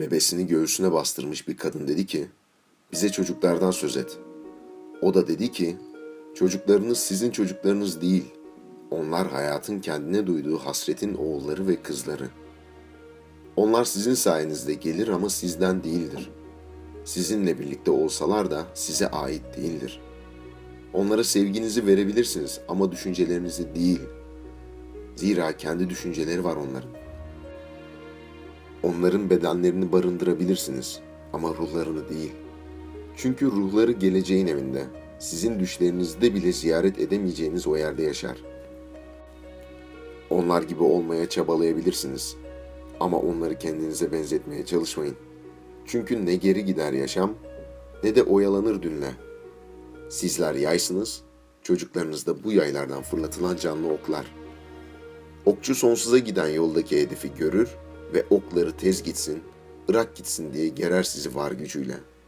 Bebesini göğsüne bastırmış bir kadın dedi ki, bize çocuklardan söz et. O da dedi ki, çocuklarınız sizin çocuklarınız değil. Onlar hayatın kendine duyduğu hasretin oğulları ve kızları. Onlar sizin sayenizde gelir ama sizden değildir. Sizinle birlikte olsalar da size ait değildir. Onlara sevginizi verebilirsiniz ama düşüncelerinizi değil. Zira kendi düşünceleri var onların. Onların bedenlerini barındırabilirsiniz ama ruhlarını değil. Çünkü ruhları geleceğin evinde, sizin düşlerinizde bile ziyaret edemeyeceğiniz o yerde yaşar. Onlar gibi olmaya çabalayabilirsiniz ama onları kendinize benzetmeye çalışmayın. Çünkü ne geri gider yaşam ne de oyalanır dünle. Sizler yaysınız, çocuklarınız da bu yaylardan fırlatılan canlı oklar. Okçu sonsuza giden yoldaki hedefi görür ve okları tez gitsin, bırak gitsin diye gerer sizi var gücüyle.''